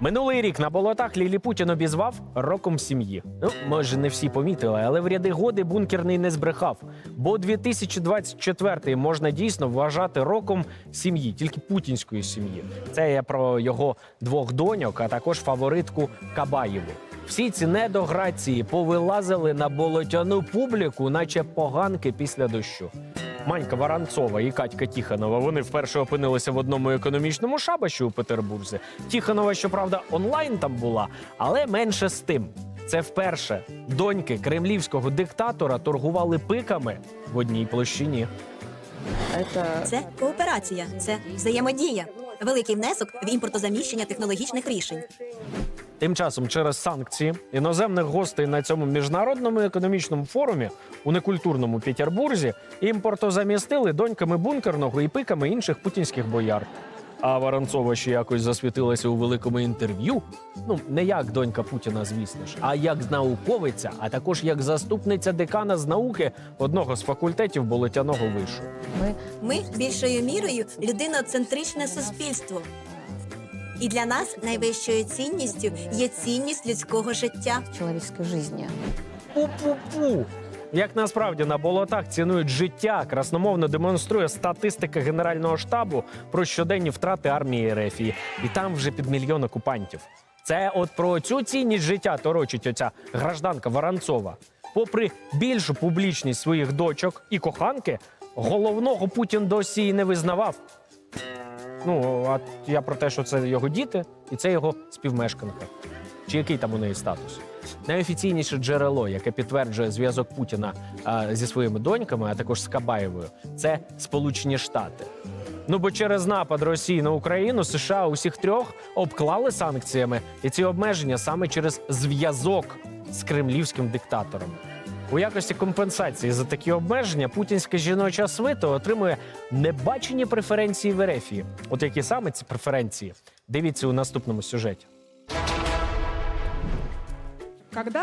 Минулий рік на болотах Лілі Путін обізвав роком сім'ї. Ну, може, не всі помітили, але в ряди годи бункерний не збрехав. Бо 2024 можна дійсно вважати роком сім'ї, тільки путінської сім'ї. Це я про його двох доньок, а також фаворитку Кабаєву. Всі ці недограції повилазили на болотяну публіку, наче поганки після дощу. Манька Воронцова і Катька Тіханова. Вони вперше опинилися в одному економічному шабаші у Петербурзі. Тіханова, щоправда, онлайн там була, але менше з тим. Це вперше доньки кремлівського диктатора торгували пиками в одній площині. Це кооперація, це взаємодія, великий внесок в імпортозаміщення технологічних рішень. Тим часом, через санкції іноземних гостей на цьому міжнародному економічному форумі у некультурному Петербурзі імпортозамістили доньками бункерного і пиками інших путінських бояр. А Воронцова ще якось засвітилася у великому інтерв'ю. Ну не як донька Путіна, звісно ж, а як науковиця, а також як заступниця декана з науки одного з факультетів болотяного вишу. Ми більшою мірою людиноцентричне суспільство. І для нас найвищою цінністю є цінність людського життя. человеческой жизни. Пу-пу-пу. Як насправді на болотах цінують життя, красномовно демонструє статистика Генерального штабу про щоденні втрати армії РФ. І там вже під мільйон окупантів. Це от про цю цінність життя торочить оця гражданка Воронцова. Попри більшу публічність своїх дочок і коханки, головного Путін досі і не визнавав. Ну, а я про те, що це його діти, і це його співмешканка. Чи який там у неї статус? Найофіційніше джерело, яке підтверджує зв'язок Путіна а, зі своїми доньками, а також з Кабаєвою, це Сполучені Штати. Ну бо через напад Росії на Україну США усіх трьох обклали санкціями, і ці обмеження саме через зв'язок з кремлівським диктатором. У якості компенсації за такі обмеження путінська жіноча свита отримує небачені преференції в Ерефії. От які саме ці преференції? Дивіться у наступному сюжеті.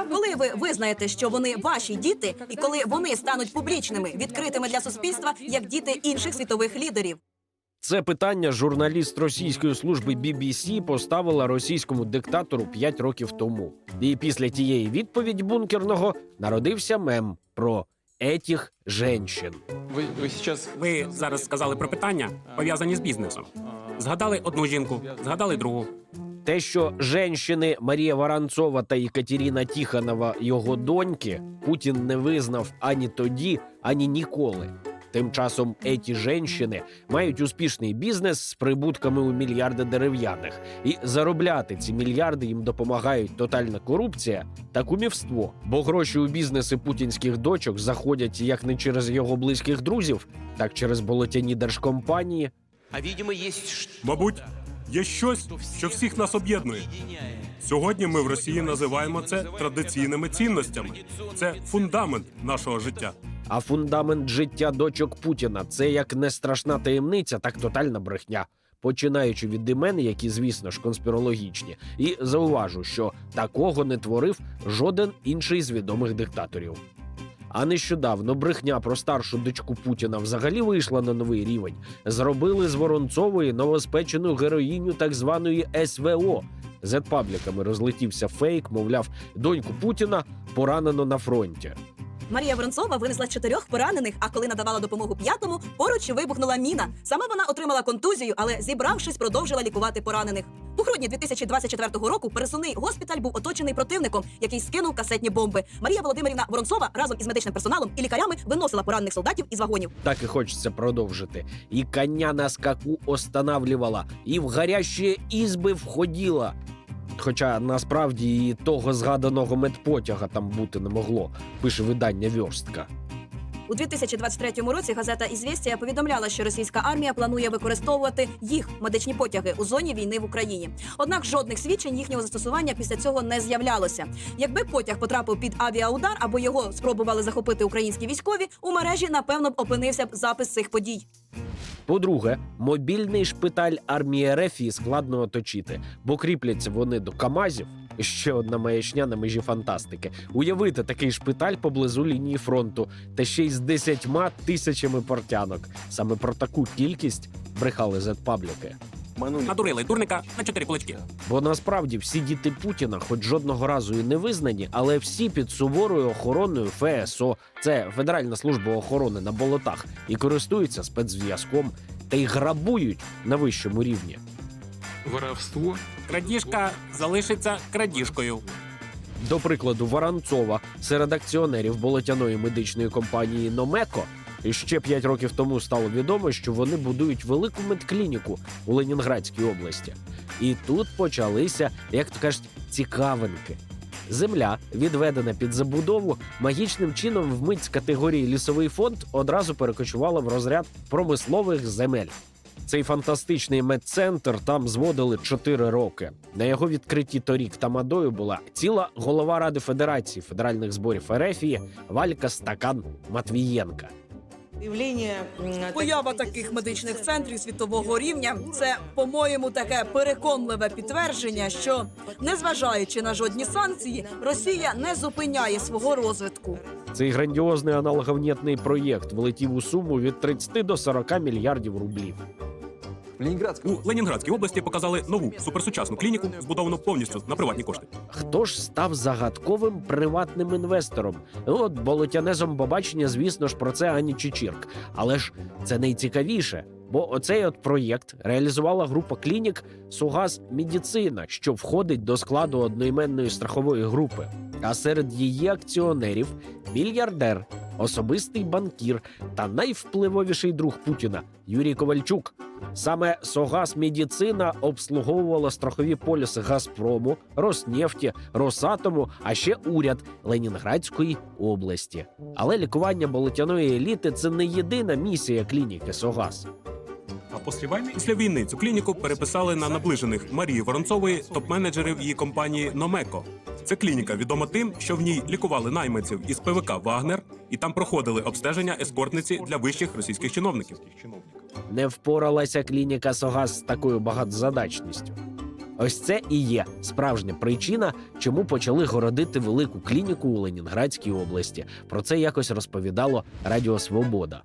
Коли ви визнаєте, що вони ваші діти, і коли вони стануть публічними, відкритими для суспільства, як діти інших світових лідерів. Це питання журналіст російської служби BBC поставила російському диктатору 5 років тому. І після тієї відповіді бункерного народився мем про етіх женщин. Вы, вы сейчас... Ви зараз сказали про питання, пов'язані з бізнесом. Згадали одну жінку, згадали другу. Те, що женщини Марія Воронцова та Екатерина Тіханова його доньки, Путін не визнав ані тоді, ані ніколи. Тим часом еті женщини мають успішний бізнес з прибутками у мільярди дерев'яних, і заробляти ці мільярди їм допомагають тотальна корупція та кумівство. Бо гроші у бізнеси путінських дочок заходять як не через його близьких друзів, так через болотяні держкомпанії, А видимо, есть что-то, Мабуть, є щось, що всіх нас об'єднує. Сьогодні ми в Росії називаємо це традиційними цінностями. Це фундамент нашого життя. А фундамент життя дочок Путіна це як не страшна таємниця, так тотальна брехня. Починаючи від імен, які, звісно ж, конспірологічні, і зауважу, що такого не творив жоден інший з відомих диктаторів. А нещодавно брехня про старшу дочку Путіна взагалі вийшла на новий рівень. Зробили з Воронцової новоспечену героїню так званої СВО. Зетпабліками розлетівся фейк, мовляв, доньку Путіна поранено на фронті. Марія Воронцова винесла чотирьох поранених, а коли надавала допомогу п'ятому, поруч вибухнула міна. Сама вона отримала контузію, але зібравшись, продовжила лікувати поранених. У грудні 2024 року пересувний госпіталь був оточений противником, який скинув касетні бомби. Марія Володимирівна Воронцова разом із медичним персоналом і лікарями виносила поранених солдатів із вагонів. Так і хочеться продовжити. І коня на скаку останавливала, і в гарячі ізби входила. Хоча насправді і того згаданого медпотяга там бути не могло, пише видання Вьорстка. У 2023 році газета «Ізвістія» повідомляла, що російська армія планує використовувати їх медичні потяги у зоні війни в Україні. Однак жодних свідчень їхнього застосування після цього не з'являлося. Якби потяг потрапив під авіаудар або його спробували захопити українські військові, у мережі напевно б опинився б запис цих подій. По-друге, мобільний шпиталь армії РФ складно оточити, бо кріпляться вони до КАМАЗів. Ще одна маячня на межі фантастики. Уявити такий шпиталь поблизу лінії фронту, та ще й з десятьма тисячами портянок. Саме про таку кількість брехали зетпабліки. Надурили дурника на чотири кулачки. Бо насправді всі діти Путіна, хоч жодного разу і не визнані, але всі під суворою охороною ФСО, це Федеральна служба охорони на болотах, і користуються спецзв'язком та й грабують на вищому рівні. воровство Крадіжка залишиться крадіжкою. До прикладу, Воронцова серед акціонерів болотяної медичної компанії Номеко. І ще п'ять років тому стало відомо, що вони будують велику медклініку у Ленінградській області. І тут почалися, як то кажуть, цікавинки. Земля, відведена під забудову, магічним чином вмить з категорії лісовий фонд одразу перекочувала в розряд промислових земель. Цей фантастичний медцентр там зводили 4 роки. На його відкритті торік тамадою була ціла голова Ради Федерації федеральних зборів Ерефії Валька Стакан Матвієнка. Поява таких медичних центрів світового рівня це, по-моєму, таке переконливе підтвердження, що незважаючи на жодні санкції, Росія не зупиняє свого розвитку. Цей грандіозний аналоговнітний проєкт влетів у суму від 30 до 40 мільярдів рублів. У Ленінградській області показали нову суперсучасну клініку, збудовану повністю на приватні кошти. Хто ж став загадковим приватним інвестором? Ну, От болотяне зомбобачення, звісно ж, про це ані Чечірк. Але ж це найцікавіше. Бо оцей от проєкт реалізувала група клінік Сугаз Медицина, що входить до складу одноіменної страхової групи. А серед її акціонерів мільярдер, особистий банкір та найвпливовіший друг Путіна Юрій Ковальчук. Саме Согаз Медицина обслуговувала страхові поліси Газпрому, Роснефті, Росатому, а ще уряд Ленінградської області. Але лікування болотяної еліти це не єдина місія клініки Согаз. Після війни після війни цю клініку переписали на наближених Марії Воронцової, топ-менеджерів її компанії Номеко. Це клініка відома тим, що в ній лікували найманців із ПВК Вагнер, і там проходили обстеження ескортниці для вищих російських чиновників. Не впоралася клініка Согаз з такою багатозадачністю. Ось це і є справжня причина, чому почали городити велику клініку у Ленінградській області. Про це якось розповідало Радіо Свобода.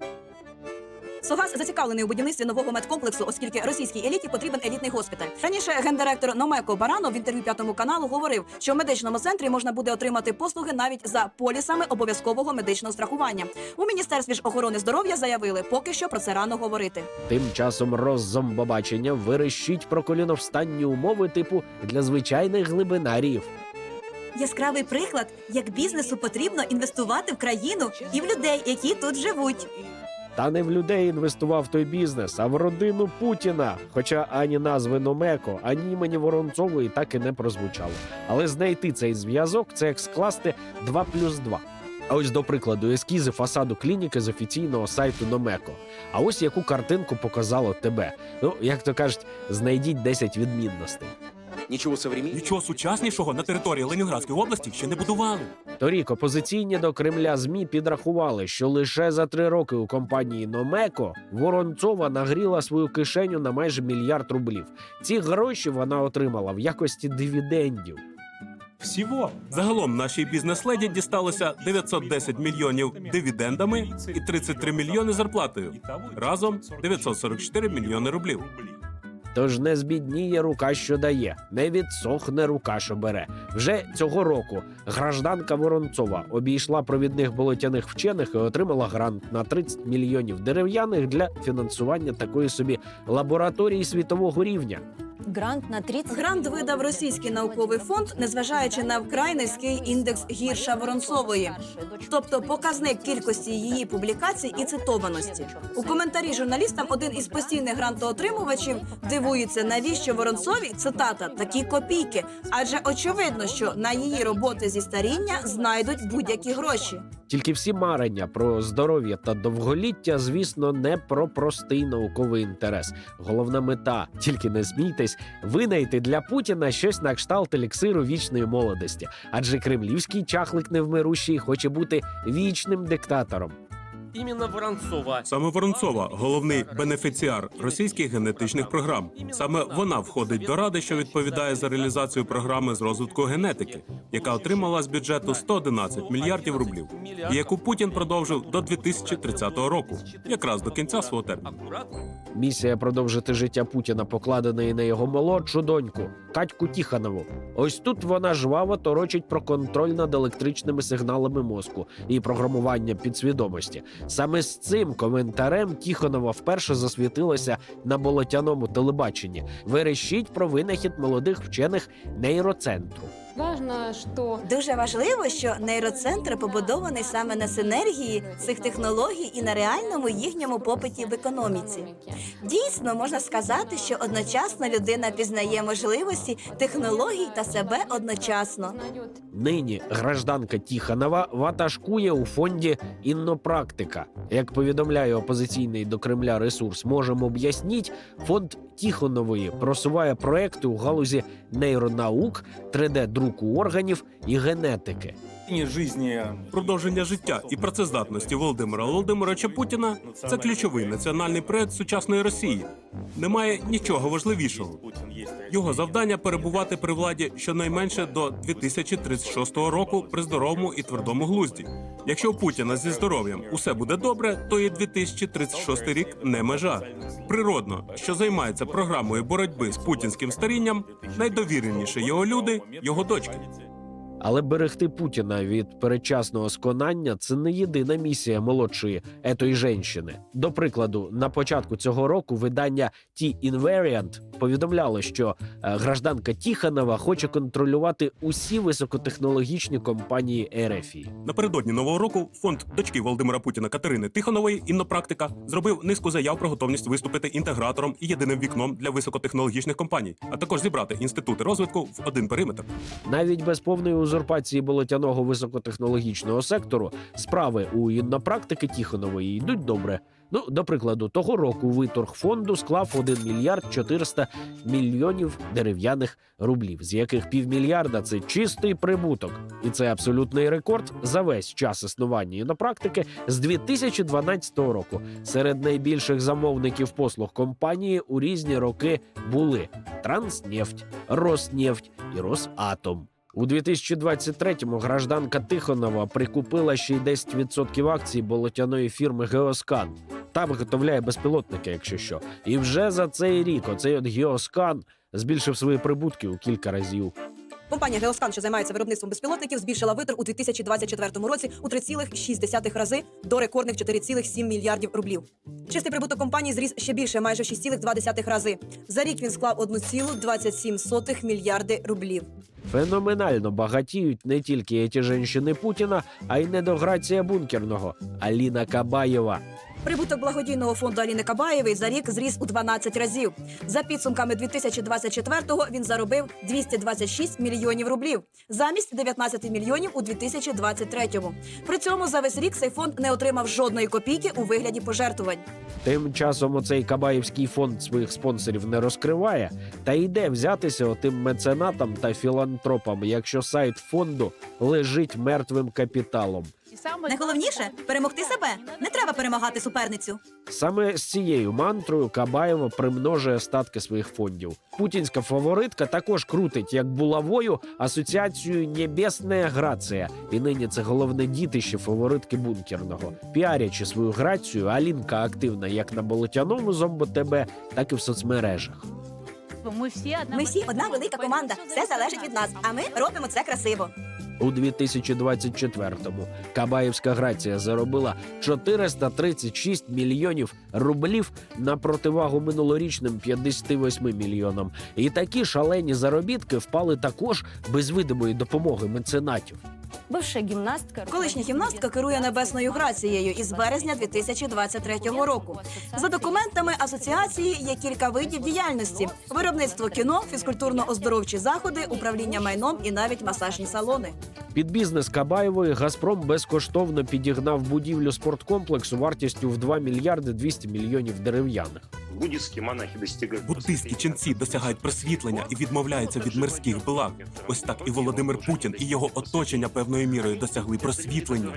Согаз зацікавлений у будівництві нового медкомплексу, оскільки російській еліті потрібен елітний госпіталь. Раніше гендиректор Номеко Баранов в інтерв'ю п'ятому каналу говорив, що в медичному центрі можна буде отримати послуги навіть за полісами обов'язкового медичного страхування. У міністерстві ж охорони здоров'я заявили, поки що про це рано говорити. Тим часом роззомбобачення вирощить про коліновстанні умови типу для звичайних глибинаріїв. Яскравий приклад, як бізнесу потрібно інвестувати в країну і в людей, які тут живуть. Та не в людей інвестував той бізнес, а в родину Путіна. Хоча ані назви Номеко, ані імені Воронцової так і не прозвучало. Але знайти цей зв'язок це як скласти 2 плюс 2. А ось до прикладу, ескізи фасаду клініки з офіційного сайту Номеко. А ось яку картинку показало тебе. Ну, як то кажуть, знайдіть 10 відмінностей. Ничего современного. Нічого сучаснішого на території Ленінградської області ще не будували. Торік опозиційні до Кремля змі підрахували, що лише за три роки у компанії Номеко Воронцова нагріла свою кишеню на майже мільярд рублів. Ці гроші вона отримала в якості дивідендів. Всього загалом нашій бізнес-леді дісталося 910 мільйонів дивідендами і 33 мільйони зарплатою. Разом 944 мільйони рублів. Тож не збідніє рука, що дає, не відсохне рука, що бере. Вже цього року гражданка Воронцова обійшла провідних болотяних вчених і отримала грант на 30 мільйонів дерев'яних для фінансування такої собі лабораторії світового рівня. Грант на 30 Грант видав російський науковий фонд, незважаючи на вкрай низький індекс гірша Воронцової, тобто показник кількості її публікацій і цитованості. У коментарі журналістам один із постійних грантоотримувачів дивується, навіщо Воронцові цитата такі копійки, адже очевидно, що на її роботи зі старіння знайдуть будь-які гроші. Тільки всі марення про здоров'я та довголіття, звісно, не про простий науковий інтерес. Головна мета, тільки не смійтесь, винайти для Путіна щось на кшталт еліксиру вічної молодості. Адже кремлівський чахлик невмирущий хоче бути вічним диктатором. Именно Воронцова. Саме Воронцова, головний бенефіціар російських генетичних програм. Саме вона входить до ради, що відповідає за реалізацію програми з розвитку генетики, яка отримала з бюджету 111 мільярдів рублів, і яку Путін продовжив до 2030 року, якраз до кінця свого терміну. Місія продовжити життя Путіна покладена і на його молодшу доньку Катьку Тіханову. Ось тут вона жваво торочить про контроль над електричними сигналами мозку і програмування підсвідомості. Саме з цим коментарем Тіхонова вперше засвітилася на болотяному телебаченні. Верещить про винахід молодих вчених нейроцентру. Важно, что Дуже важливо, що нейроцентр побудований саме на синергії цих технологій і на реальному їхньому попиті в економіці. Дійсно, можна сказати, що одночасно людина пізнає можливості технологій та себе одночасно. Нині гражданка Тіханова ватажкує у фонді іннопрактика. Як повідомляє опозиційний до Кремля ресурс, можемо об'ясніть, фонд Тіхонової просуває проекти у галузі нейронаук, 3D-друку органів і генетики. Продовження життя і працездатності Володимира Володимировича Путіна це ключовий національний проект сучасної Росії. Немає нічого важливішого. Його завдання перебувати при владі щонайменше до 2036 року при здоровому і твердому глузді. Якщо у Путіна зі здоров'ям усе буде добре, то і 2036 рік не межа. Природно, що займається програмою боротьби з путінським старінням, найдовіреніші його люди, його дочки. Але берегти Путіна від передчасного сконання це не єдина місія молодшої етої жінщини. До прикладу, на початку цього року видання T-Invariant повідомляло, що е, гражданка Тіханова хоче контролювати усі високотехнологічні компанії ЕРЕФІ. Напередодні нового року фонд дочки Володимира Путіна Катерини Тихонової іннопрактика зробив низку заяв про готовність виступити інтегратором і єдиним вікном для високотехнологічних компаній, а також зібрати інститути розвитку в один периметр. Навіть без повної узурпації болотяного високотехнологічного сектору справи у іннопрактики Тіхонової йдуть добре. Ну, до прикладу, того року виторг фонду склав 1 мільярд 400 мільйонів дерев'яних рублів, з яких півмільярда це чистий прибуток, і це абсолютний рекорд за весь час існування інопрактики з 2012 року. Серед найбільших замовників послуг компанії у різні роки були Транснефть, Роснефть і Росатом. У 2023-му гражданка Тихонова прикупила ще й 10% акцій болотяної фірми Геоскан. Та виготовляє безпілотники, якщо що. І вже за цей рік оцей от Геоскан збільшив свої прибутки у кілька разів. Компанія Геоскан, що займається виробництвом безпілотників, збільшила виторг у 2024 році у 3,6 рази до рекордних 4,7 мільярдів рублів. Чистий прибуток компанії зріс ще більше, майже в 6,2 рази. За рік він склав 1,27 мільярди рублів. Феноменально багатіють не тільки ті жінки Путіна, а й недограція бункерного Аліна Кабаєва. Прибуток благодійного фонду Аліни Кабаєвої за рік зріс у 12 разів. За підсумками 2024-го він заробив 226 мільйонів рублів замість 19 мільйонів у 2023-му. При цьому за весь рік цей фонд не отримав жодної копійки у вигляді пожертвувань. Тим часом оцей Кабаївський фонд своїх спонсорів не розкриває, та йде взятися отим меценатам та філантропам, якщо сайт фонду лежить мертвим капіталом. Найголовніше перемогти себе. Не треба перемагати суперницю. Саме з цією мантрою Кабаєва примножує статки своїх фондів. Путінська фаворитка також крутить як булавою асоціацію Небесна Грація. І нині це головне дітище фаворитки бункерного. Піарячи свою грацію, Алінка активна як на болотяному зомбо ТБ, так і в соцмережах. Ми всі одна велика команда. Все залежить від нас. А ми робимо це красиво. У 2024-му Кабаївська грація заробила 436 мільйонів рублів на противагу минулорічним 58 мільйонам. І такі шалені заробітки впали також без видимої допомоги меценатів. Бывшая гимнастка. Колишня гімнастка керує небесною грацією із березня 2023 року. За документами асоціації є кілька видів діяльності: виробництво кіно, фізкультурно-оздоровчі заходи, управління майном і навіть масажні салони. Під бізнес Кабаєвої Газпром безкоштовно підігнав будівлю спорткомплексу вартістю в 2 мільярди 200 мільйонів дерев'яних. Буддистские монахи достигают Буддистські ченці досягають просвітлення і відмовляються від мирських благ. Ось так і Володимир Путін і його оточення певною мірою досягли просвітлення.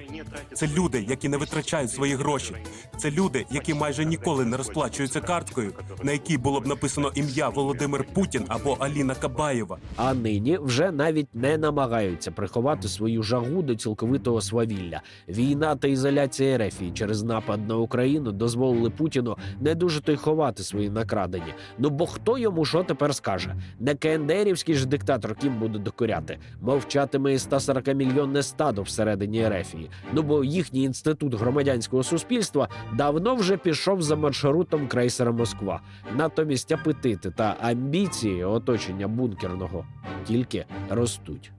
Це люди, які не витрачають свої гроші. Це люди, які майже ніколи не розплачуються карткою, на якій було б написано ім'я Володимир Путін або Аліна Кабаєва. А нині вже навіть не намагаються приховати свою жагу до цілковитого свавілля. Війна та ізоляція Ерефії через напад на Україну дозволили Путіну не дуже то й ховати свої накрадені. Ну бо хто йому що тепер скаже? Не кендерівський ж диктатор ким буде докоряти. Мовчатиме і 140 мільйонне стадо всередині Ерефії. Ну бо їхній інститут громадянського суспільства давно вже пішов за маршрутом крейсера Москва. Натомість апетити та амбіції оточення бункерного тільки ростуть.